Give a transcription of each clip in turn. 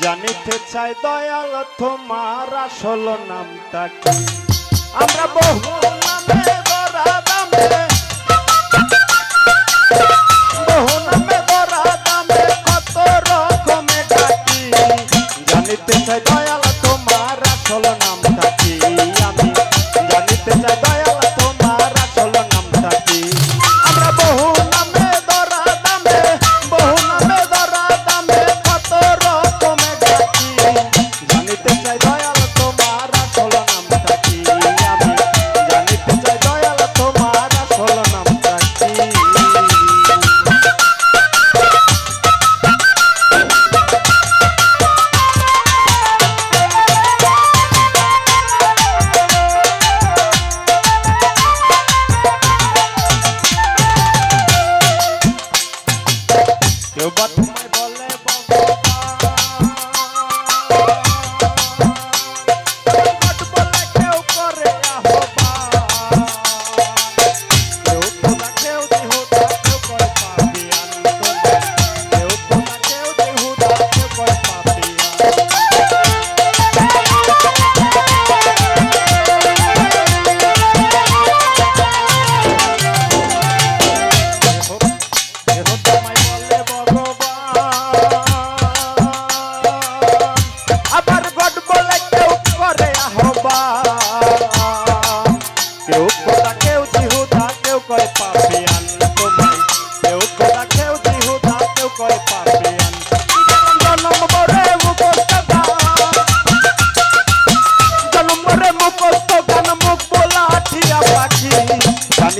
জানিতে চাই দয়াল তোমার আসল নামটা কি আমরা বহু নামে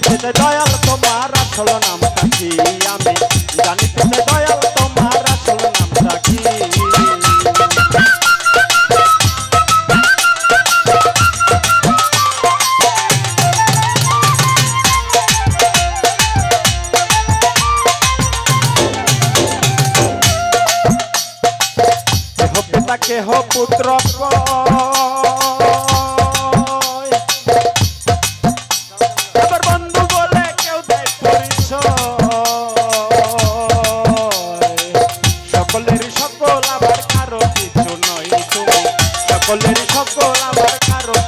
জানিতে দয়াল তোমার আসল নাম কাকি আমি জানিতে দয়াল তোমার আসল নাম কাকি কেহ পুত্র সকল আমার কারণ।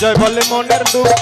জয় বলে মনের দুঃখ